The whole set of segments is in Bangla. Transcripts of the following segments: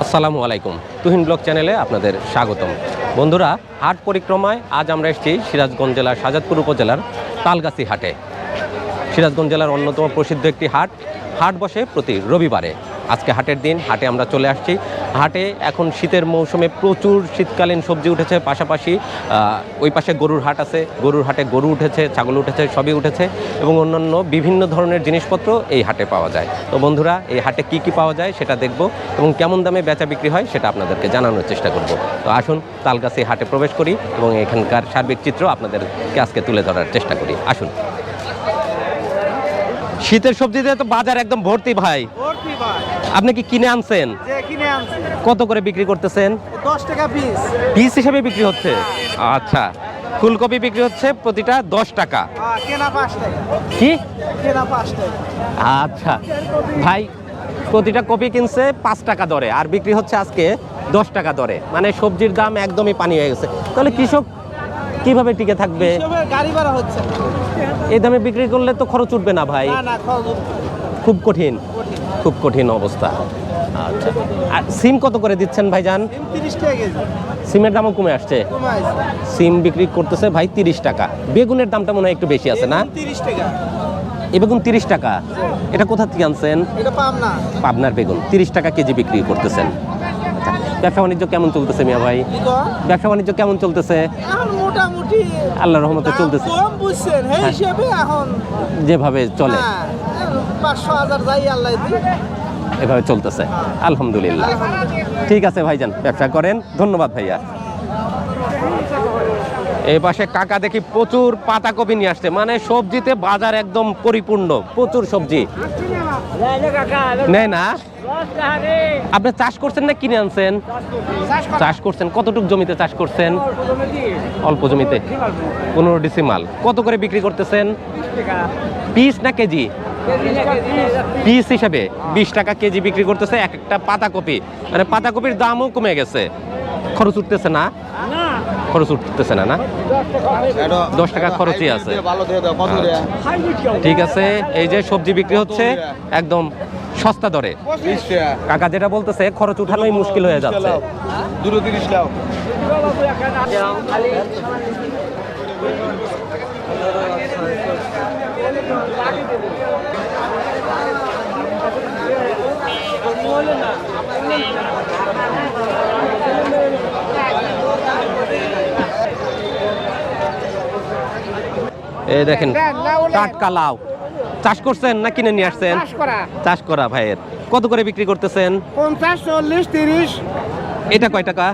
আসসালামু আলাইকুম। তুহিন ব্লগ চ্যানেলে আপনাদের স্বাগতম। বন্ধুরা, হাট পরিক্রমায় আজ আমরা এসেছি সিরাজগঞ্জ জেলার সাজাদপুর উপজেলার তালগাছি হাটে। সিরাজগঞ্জ জেলার অন্যতম প্রসিদ্ধ একটি হাট। হাট বসে প্রতি রবিবারে। আজকে হাটের দিন, হাটে আমরা চলে আসছি। হাটে এখন শীতের মৌসুমে প্রচুর শীতকালীন সবজি উঠেছে, পাশাপাশি ওই পাশে গরুর হাট আছে। গরুর হাটে গরু উঠেছে, ছাগল উঠেছে, সবই উঠেছে এবং অন্যান্য বিভিন্ন ধরনের জিনিসপত্র এই হাটে পাওয়া যায়। তো বন্ধুরা, এই হাটে কি কি পাওয়া যায় সেটা দেখব এবং কেমন দামে বেচা বিক্রি হয় সেটা আপনাদেরকে জানানোর চেষ্টা করব। তো আসুন, তালগাছি হাটে প্রবেশ করি এবং এখানকার সার্বিক চিত্র আপনাদেরকে আজকে তুলে ধরার চেষ্টা করি। আসুন। শীতের সবজিতে তো বাজার একদম ভর্তি ভাই। আপনি কি কিনে আনছেন? কত করে বিক্রি করতেছেন? দশ টাকা পিস। পিস হিসেবে বিক্রি হচ্ছে? আচ্ছা। ফুলকপি বিক্রি হচ্ছে প্রতিটা দশ টাকা। কেনা কি? আচ্ছা। ভাই প্রতিটা কপি কিনছে পাঁচ টাকা দরে আর বিক্রি হচ্ছে আজকে দশ টাকা দরে। মানে সবজির দাম একদমই পানি হয়ে গেছে। তাহলে কৃষক কীভাবে টিকে থাকবে? গাড়ি ভাড়া হচ্ছে। এই দামে বিক্রি করলে তো খরচ উঠবে না ভাই। খুব কঠিন। খুব কঠিন অবস্থা। আচ্ছা। আর সিম কত করে দিচ্ছেন ভাইজান? সিমের দামও কমে আসছে। সিম বিক্রি করতেছে ভাই তিরিশ টাকা। বেগুনের দামটা মনে হয় একটু বেশি আছে না? তিরিশ টাকা। এই বেগুন তিরিশ টাকা। এটা কোথা থেকে আনছেন? পাবনার বেগুন। তিরিশ টাকা কেজি বিক্রি করতেছেন। আচ্ছা, ব্যবসা বাণিজ্য কেমন চলতেছে মিয়া ভাই? ব্যবসা বাণিজ্য কেমন চলতেছে? মোটামুটি আল্লাহর রহমতে চলতেছে। হ্যাঁ। যেভাবে চলে। হ্যাঁ, এভাবে চলতেছে। আলহামদুলিল্লাহ। ঠিক আছে ভাইজান, ব্যবসা করেন। ধন্যবাদ ভাইয়া। এই পাশে কাকা দেখি প্রচুর পাতাকপি নিয়ে আসছে। মানে সবজিতে বাজার একদম পরিপূর্ণ। প্রচুর সবজি। নেয় না আপনি চাষ করছেন না কিনে আনছেন? চাষ করছেন। কতটুক জমিতে চাষ করছেন? অল্প জমিতে। পনেরো ডিসিমাল কত করে বিক্রি করতেছেন? পিস না কেজি? পিস হিসাবে বিশ টাকা কেজি বিক্রি করতেছে এক একটা পাতাকপি। মানে পাতাকপির দামও কমে গেছে। খরচ উঠতেছে না? খরচ উঠতেছে না না? দশ টাকা খরচই আছে। ঠিক আছে এই যে সবজি বিক্রি হচ্ছে একদম সস্তা দরে। কাকা যেটা বলতেছে খরচ উঠানোই মুশকিল হয়ে যাচ্ছে। দুটো তিরিশ এই দেখেন টাটকা লাউ। চাষ করছেন না কিনে নিয়ে আসছেন? চাষ করা। ভাইয়ের। কত করে বিক্রি করতেছেন? পঞ্চাশ চল্লিশ তিরিশ। এটা কয় টাকা?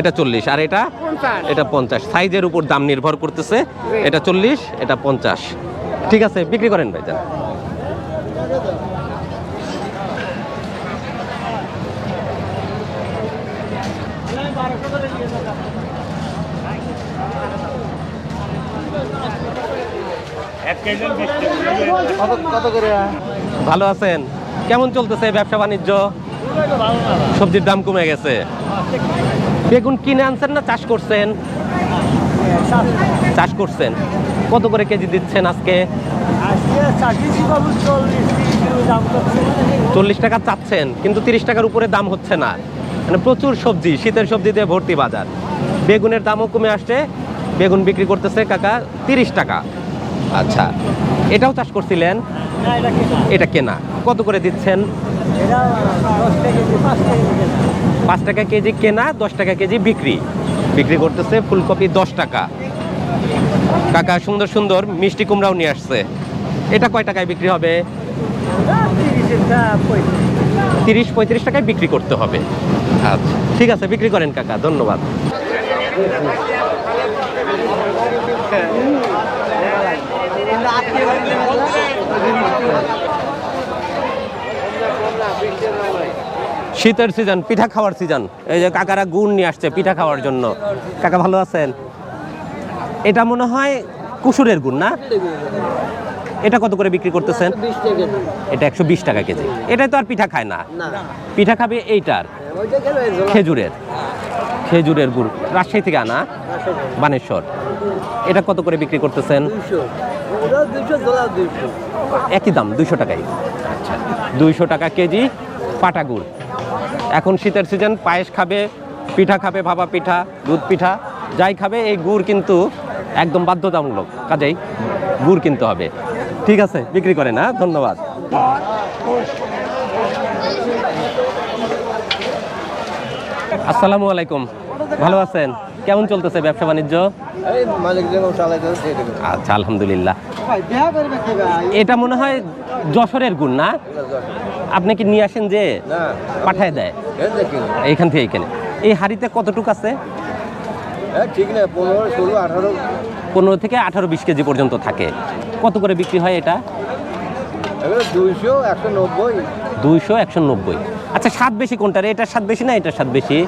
এটা চল্লিশ। আর এটা? এটা পঞ্চাশ। সাইজের উপর দাম নির্ভর করতেছে। এটা চল্লিশ এটা পঞ্চাশ। ঠিক আছে বিক্রি করেন ভাইজান। ভালো আছেন? কেমন চলতেছে ব্যবসা বাণিজ্য? সবজির দাম কমে গেছে। বেগুন কিনে আনছেন না, চাষ করছেন? চাষ করছেন। কত করে কেজি দিচ্ছেন আজকে? চল্লিশ টাকা চাচ্ছেন, কিন্তু তিরিশ টাকার উপরে দাম হচ্ছে না। মানে প্রচুর সবজি, শীতের সবজি দিয়ে ভর্তি বাজার। বেগুনের দামও কমে আসছে। বেগুন বিক্রি করতেছে কাকা তিরিশ টাকা। আচ্ছা এটাও চাষ করছিলেন? এটা কেনা? কত করে দিচ্ছেন? পাঁচ টাকা কেজি কেনা, দশ টাকা কেজি বিক্রি। বিক্রি করতেছে ফুলকপি দশ টাকা। কাকা, সুন্দর সুন্দর মিষ্টি কুমড়াও নিয়ে আসছে। এটা কয় টাকায় বিক্রি হবে? তিরিশ পঁয়ত্রিশ টাকায় বিক্রি করতে হবে। আচ্ছা ঠিক আছে, বিক্রি করেন কাকা, ধন্যবাদ। শীতের সিজন পিঠা খাওয়ার সিজন এই যে কাকারা গুড় নিয়ে আসছে পিঠা খাওয়ার জন্য। কাকা ভালো আছেন? এটা মনে হয় কুসুরের গুড় না? এটা কত করে বিক্রি করতেছেন? এটা একশো বিশ টাকা কেজি। এটাই তো আর পিঠা খায় না। পিঠা খাবে এইটার খেজুরের। খেজুরের গুড়। রাজশাহী থেকে আনা বানেশ্বর। এটা কত করে বিক্রি করতেছেন? একই দাম দুইশো টাকাই। আচ্ছা দুইশো টাকা কেজি পাটা গুড়। এখন শীতের সিজন পায়েস খাবে পিঠা খাবে ভাপা পিঠা দুধ পিঠা যাই খাবে এই গুড় কিন্তু একদম বাধ্যতামূলক। কাজেই গুড় কিনতে হবে। ঠিক আছে বিক্রি করেন হ্যাঁ? ধন্যবাদ। আসসালামু আলাইকুম। ভালো আছেন? কেমন চলতেছে ব্যবসা বাণিজ্য? আচ্ছা আলহামদুলিল্লাহ। এটা মনে হয় যশোরের গুণ না? আপনি কি নিয়ে আসেন যে পাঠায় দেয়? এই এইখান থেকে এইখানে। এই হাড়িতে কতটুকু আছে? ঠিক না পনেরো ষোলো আঠারো। পনেরো থেকে আঠারো বিশ কেজি পর্যন্ত থাকে। কত করে বিক্রি হয় এটা? দুইশো একশো নব্বই। দুইশো একশো নব্বই। আচ্ছা স্বাদ বেশি কোনটা রে এটার স্বাদ বেশি না এটার স্বাদ বেশি?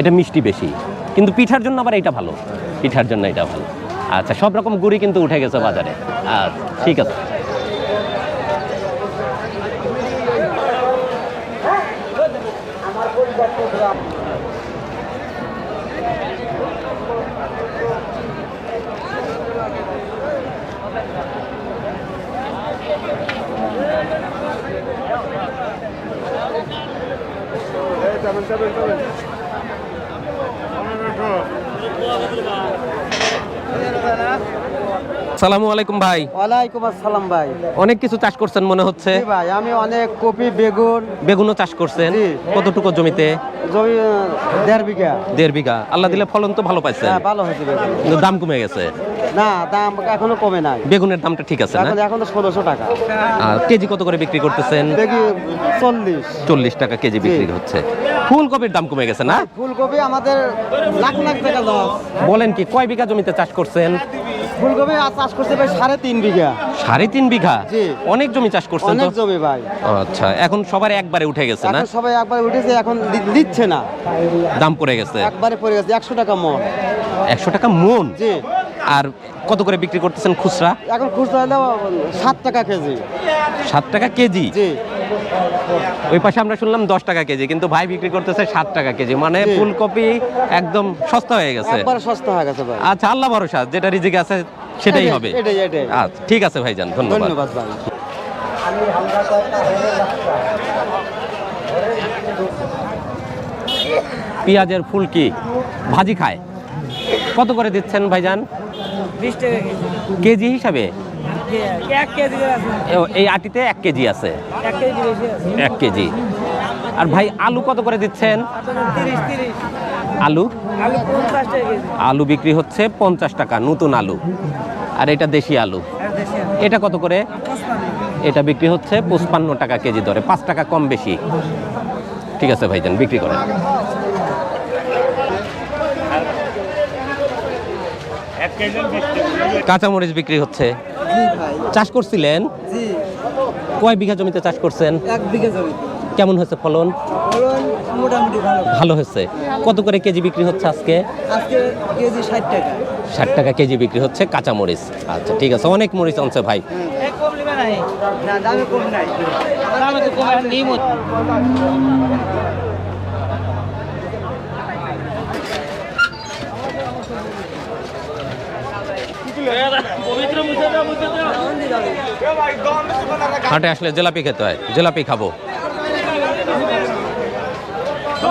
এটা মিষ্টি বেশি। কিন্তু পিঠার জন্য আবার এটা ভালো। পিঠার জন্য এটা ভালো। আচ্ছা সব রকম গুড়ি কিন্তু উঠে গেছে বাজারে। আচ্ছা ঠিক আছে। যাবেন আলাইকুম ভাই। ওয়ালাইকুম আসসালাম ভাই। অনেক কিছু চাষ করছেন মনে হচ্ছে? ভাই আমি অনেক কপি বেগুন। বেগুনও চাষ করছেন। কতটুকু জমিতে? জমি দেড় বিঘা। দেড় বিঘা। আল্লাহ দিলে ফলন তো ভালো পাইছেন। হ্যাঁ ভালো হয়েছে কিন্তু দাম কমে গেছে। না দাম এখনও কমে নাই। বেগুনের দামটা ঠিক আছে না? এখন তো ষোলোশো টাকা। আর কেজি কত করে বিক্রি করতেছেন? দেখি চল্লিশ। চল্লিশ টাকা কেজি বিক্রি হচ্ছে। ফুলকপির দাম কমে গেছে না? ফুলকপি আমাদের লাখ লাখ টাকা লস। বলেন কি কয় বিঘা জমিতে চাষ করছেন? ফুলকপি আর চাষ করতে ভাই সাড়ে তিন বিঘা। সাড়ে তিন বিঘা। অনেক জমি চাষ করছেন অনেক জমি ভাই। আচ্ছা এখন সবার একবারে উঠে গেছে না? সবাই একবার উঠেছে এখন দিচ্ছে না। দাম পড়ে গেছে? একবারে পড়ে গেছে একশো টাকা মন। একশো টাকা মন? জি। আর কত করে বিক্রি করতেছেন খুচরা? এখন খুচরা হলো সাত টাকা কেজি। সাত টাকা কেজি? জি। ওই পাশে আমরা শুনলাম দশ টাকা কেজি কিন্তু ভাই বিক্রি করতেছে সাত টাকা কেজি। মানে ফুলকপি একদম সস্তা হয়ে গেছে। সস্তা হয়ে গেছে ভাই। আচ্ছা আল্লাহ ভরসা যেটা রিজিকে আছে সেটাই হবে। এটাই এটাই। আচ্ছা ঠিক আছে ভাইজান ধন্যবাদ। ধন্যবাদ ভাই। পেঁয়াজের ফুলকি ভাজি খায়। কত করে দিচ্ছেন ভাইজান বিশ টাকা কেজি হিসাবে? এই আটিতে এক কেজি আছে? এক কেজি আর ভাই আলু কত করে দিচ্ছেন? আলু? আলু বিক্রি হচ্ছে পঞ্চাশ টাকা নতুন আলু। আর এটা দেশি আলু। আর দেশি আলু। এটা কত করে? এটা বিক্রি হচ্ছে পঁচপান্ন টাকা কেজি দরে পাঁচ টাকা কম বেশি। ঠিক আছে ভাইজান বিক্রি করেন। কাঁচামরিচ বিক্রি হচ্ছে। চাষ করছিলেন? জি। কয় বিঘা জমিতে চাষ করছেন? এক বিঘা জমি। কেমন হয়েছে ফলন? মোটামুটি ভালো। ভালো হয়েছে। কত করে কেজি বিক্রি হচ্ছে আজকে? আজকে কেজি ষাট টাকা। কেজি বিক্রি হচ্ছে কাঁচামরিচ। আচ্ছা ঠিক আছে। অনেক মরিচ আনছে ভাই। কম নাই না দামে কম নাই। দামে তো কম নিমত হাটে আসলে জেলাপি খেতে হয়। জেলাপি খাব।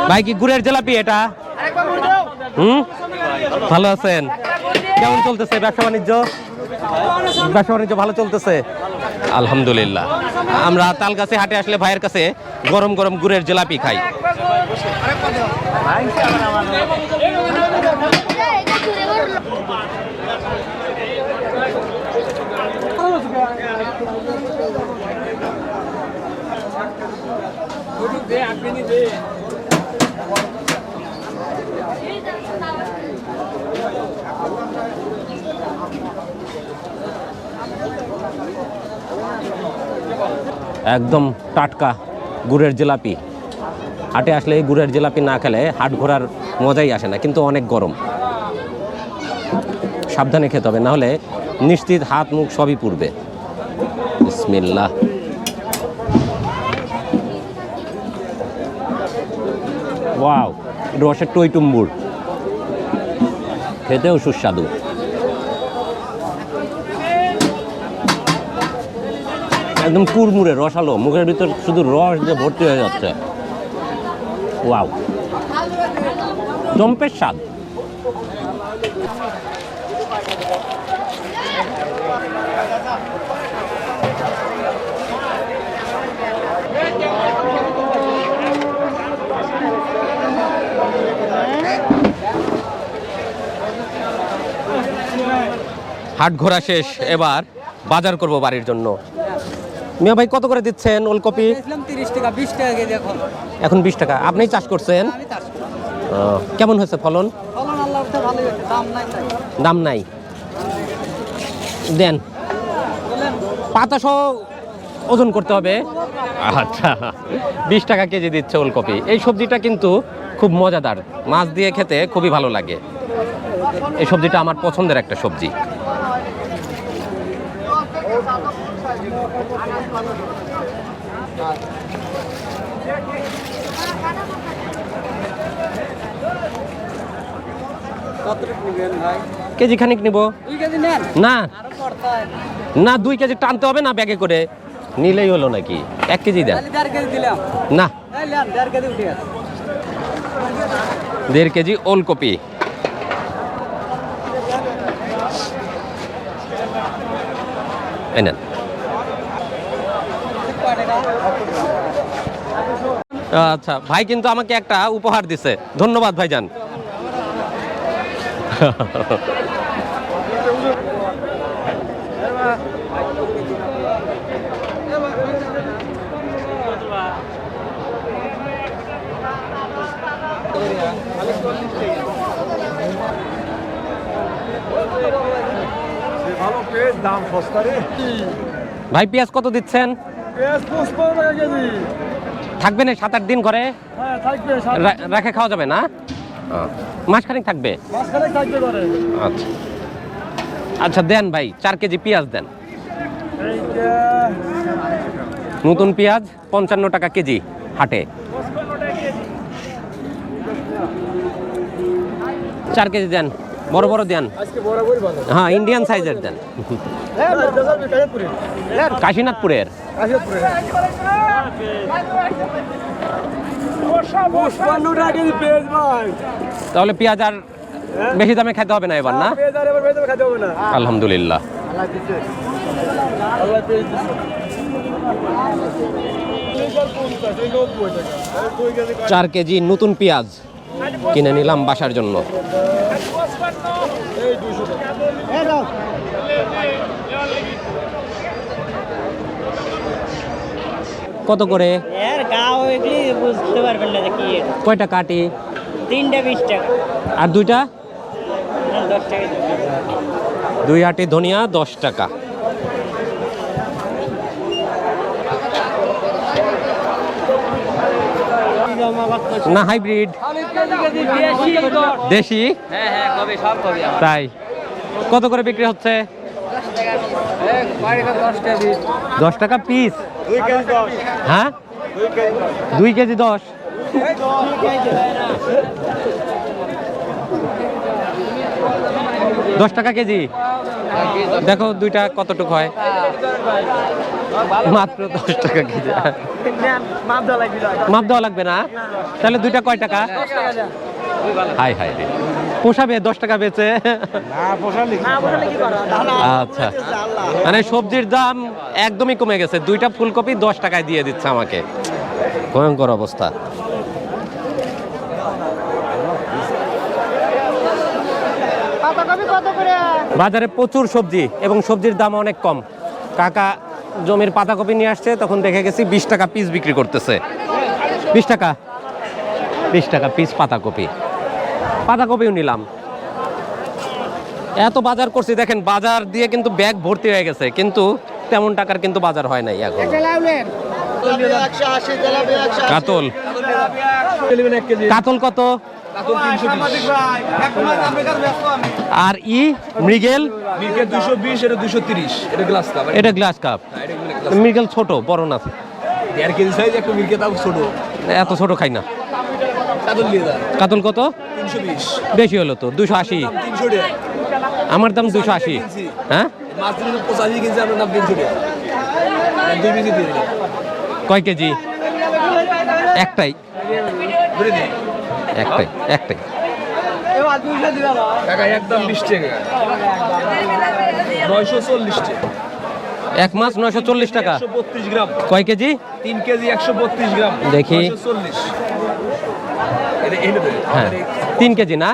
ভাই, কি গুড়ের জিলাপি এটা? হুম? ভালো আছেন? কেমন চলতেছে? ব্যবসা বাণিজ্য? ব্যবসা বাণিজ্য ভালো চলতেছে? আলহামদুলিল্লাহ। আমরা তালগাছে হাটে আসলে ভাইয়ের কাছে গরম গরম গুড়ের জেলাপি খাই। একদম টাটকা গুড়ের জিলাপি। হাটে আসলে এই গুড়ের জিলাপি না খেলে হাট ঘোরার মজাই আসে না, কিন্তু অনেক গরম। সাবধানে খেতে হবে নাহলে নিশ্চিত হাত মুখ সবই পুড়বে। বিসমিল্লাহ। ওয়াও রসের টই টুম্বুর খেতেও সুস্বাদু। একদম কুরমুরে রসালো। মুখের ভিতর শুধু রস দিয়ে ভর্তি হয়ে যাচ্ছে। ওয়াও জম্পের স্বাদ। হাট ঘোরা শেষ এবার বাজার করব বাড়ির জন্য। মিয়া ভাই কত করে দিচ্ছেন ওলকপি? তিরিশ টাকা বিশ টাকা কেজি এখন। এখন বিশ টাকা। আপনি চাষ করছেন? কেমন হয়েছে ফলন? দাম নাই তাই দাম নাই। দেন। বললেন পাতা সহ ওজন করতে হবে। আচ্ছা। বিশ টাকা কেজি দিচ্ছে ওলকপি। এই সবজিটা কিন্তু খুব মজাদার। মাছ দিয়ে খেতে খুবই ভালো লাগে। এই সবজিটা আমার পছন্দের একটা সবজি। কেজি খানিক নিব? না। না, দুই কেজি টানতে হবে না ব্যাগে করে? নিলেই হলো নাকি? এক কেজি দেন। না। দেড় কেজি ওলকপি। আচ্ছা ভাই কিন্তু আমাকে একটা উপহার দিছে। ধন্যবাদ ভাইজান। দাম সস্তা রে ভাই পেঁয়াজ কত দিচ্ছেন? পেঁয়াজ পঁচপন্ন টাকা কেজি। থাকবে না সাত আট দিন ঘরে? হ্যাঁ থাকবে রেখে খাওয়া যাবে না? মাসখানেক থাকবে? থাকবে করে আচ্ছা। আচ্ছা দেন ভাই চার কেজি পেঁয়াজ দেন। নতুন পেঁয়াজ পঞ্চান্ন টাকা কেজি হাটে। চার কেজি দেন। বড় বড় দেন। হ্যাঁ ইন্ডিয়ান সাইজের দেন। হ্যাঁ কাশীনাথপুরের। কেজি পেঁয়াজ ভাই। তাহলে পেঁয়াজ আর বেশি দামে খেতে হবে না এবার না? আলহামদুলিল্লাহ। চার কেজি নতুন পেঁয়াজ। কিনে নিলাম বাসার জন্য। কত করে? বুঝতে পারবেন না কি কয়টা কাটি? তিনটা বিশ টাকা। আর দুইটা? দশ টাকা। দুই আটি ধনিয়া দশ টাকা। না হাইব্রিড দেশি? তাই। কত করে বিক্রি হচ্ছে? দশ টাকা পিস হ্যাঁ? দুই কেজি দশ। দশ টাকা কেজি? দেখো দুইটা কতটুকু হয়। মাত্র দশ টাকা কেজি। মাপ দেওয়া লাগবে মাপ দেওয়া লাগবে না? তাহলে দুইটা কয় টাকা? হাই হাই পোষাবে দশ টাকা বেচে। আচ্ছা। মানে সবজির দাম একদমই কমে গেছে। দুইটা ফুলকপি দশ টাকায় দিয়ে দিচ্ছে আমাকে। ভয়ঙ্কর অবস্থা। বাজারে প্রচুর সবজি এবং সবজির দাম অনেক কম। কাকা জমির পাতাকপি নিয়ে আসছে তখন দেখে গেছি বিশ টাকা পিস বিক্রি করতেছে। বিশ টাকা? বিশ টাকা পিস পাতাকপি। পাতাকপিও নিলাম। এত বাজার করছি দেখেন বাজার দিয়ে কিন্তু ব্যাগ ভর্তি হয়ে গেছে কিন্তু তেমন টাকার কিন্তু বাজার হয় নাই এখন। কাতল। কাতল কত? আর ই মৃগেল? দুশো বিশ এটা দুশো তিরিশ এটা গ্লাস কাপ এটা গ্লাস কাপ। মৃগেল ছোট বড় না। দেড় কেজি সাইজ একটা মির্কে তাও ছোট। এত ছোট খাই না। কাতল কত? বিশ। হলো তো দুশো আশি। আমার দাম দুশো আশি। হ্যাঁ? কয় কেজি? একটাই। একটাই একটাই। একদম নয়শো চল্লিশ টাকা। এক নয়শো চল্লিশ টাকা। গ্রাম। কয় কেজি? তিন কেজি একশো বত্রিশ গ্রাম। দেখি। হ্যাঁ। তিন কেজি না?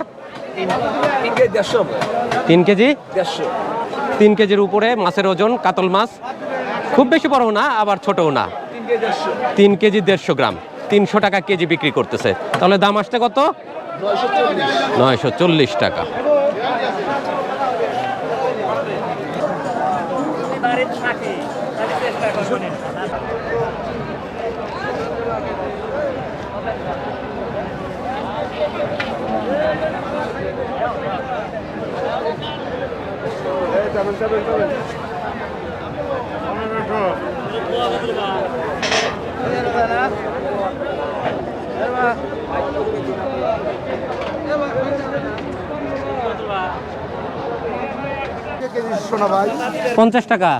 তিন কেজি তিন কেজির উপরে মাছের ওজন কাতল মাছ। খুব বেশি বড় না আবার ছোটও না। তিন কেজি দেড়শো গ্রাম। তিনশো টাকা কেজি বিক্রি করতেছে। তাহলে দাম আসছে কত? নয়শো চল্লিশ টাকা। শোনা পঞ্চাশ টাকা।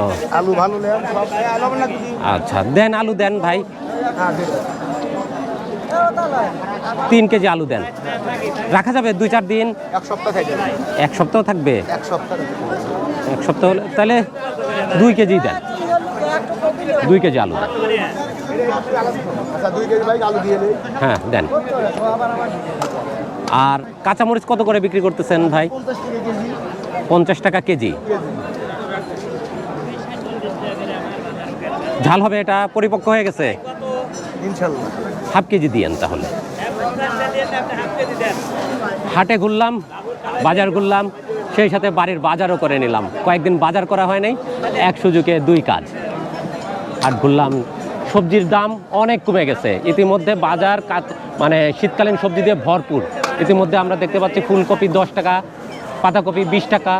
ও। আলু ভালো আচ্ছা দেন আলু দেন ভাই। হ্যাঁ তিন কেজি আলু দেন। রাখা যাবে দুই চার দিন? এক সপ্তাহ এক সপ্তাহ থাকবে? এক সপ্তাহ হলে তাহলে দুই কেজি দেন। দুই কেজি আলু দেন। আচ্ছা হ্যাঁ দেন। আর কাঁচামরিচ কত করে বিক্রি করতেছেন ভাই? পঞ্চাশ টাকা কেজি। ঝাল হবে এটা পরিপক্ক হয়ে গেছে? হাফ কেজি দিয়েন তাহলে। হাটে ঘুরলাম বাজার ঘুরলাম সেই সাথে বাড়ির বাজারও করে নিলাম। কয়েকদিন বাজার করা হয় নাই এক সুযোগে দুই কাজ। হাট ঘুরলাম সবজির দাম অনেক কমে গেছে। ইতিমধ্যে বাজার কাত মানে শীতকালীন সবজি দিয়ে ভরপুর। ইতিমধ্যে আমরা দেখতে পাচ্ছি ফুলকপি দশ টাকা পাতাকপি বিশ টাকা,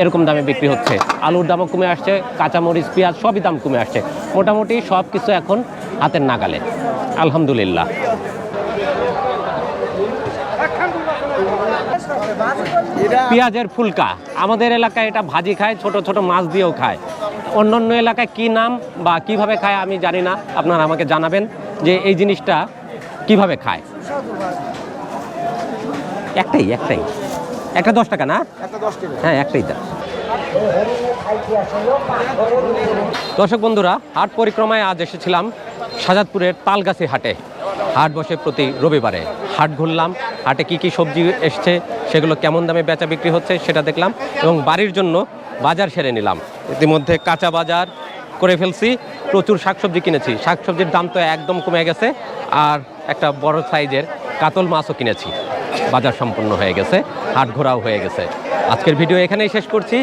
এরকম দামে বিক্রি হচ্ছে। আলুর দামও কমে আসছে, কাঁচামরিচ, পেঁয়াজ সবই দাম কমে আসছে। মোটামুটি সব কিছু এখন হাতের নাগালে। আলহামদুলিল্লাহ। পেঁয়াজের ফুলকা। আমাদের এলাকায় এটা ভাজি খায়, ছোট ছোট মাছ দিয়েও খায়। অন্য অন্য এলাকায় কি নাম বা কীভাবে খায় আমি জানি না। আপনারা আমাকে জানাবেন যে এই জিনিসটা কীভাবে খায়। একটাই একটাই। একটা দশ টাকা না? হ্যাঁ একটাই দাম দর্শক বন্ধুরা হাট পরিক্রমায় আজ এসেছিলাম সাজাদপুরের তালগাছি হাটে। হাট বসে প্রতি রবিবারে। হাট ঘুরলাম হাটে কি কি সবজি এসছে সেগুলো কেমন দামে বেচা বিক্রি হচ্ছে সেটা দেখলাম এবং বাড়ির জন্য বাজার সেরে নিলাম। ইতিমধ্যে কাঁচা বাজার করে ফেলছি প্রচুর শাকসবজি কিনেছি। শাকসবজির দাম তো একদম কমে গেছে আর একটা বড় সাইজের কাতল মাছও কিনেছি। বাজার সম্পন্ন হয়ে গেছে, হাট ঘোরাও হয়ে গেছে। আজকের ভিডিও এখানেই শেষ করছি।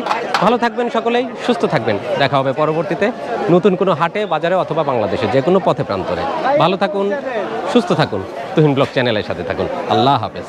ভালো থাকবেন সকলেই, সুস্থ থাকবেন। দেখা হবে পরবর্তীতে নতুন কোনো হাটে, বাজারে অথবা বাংলাদেশে, যে কোনো পথে প্রান্তরে। ভালো থাকুন, সুস্থ থাকুন। তুহিন ব্লগ চ্যানেলের সাথে থাকুন। আল্লাহ হাফেজ।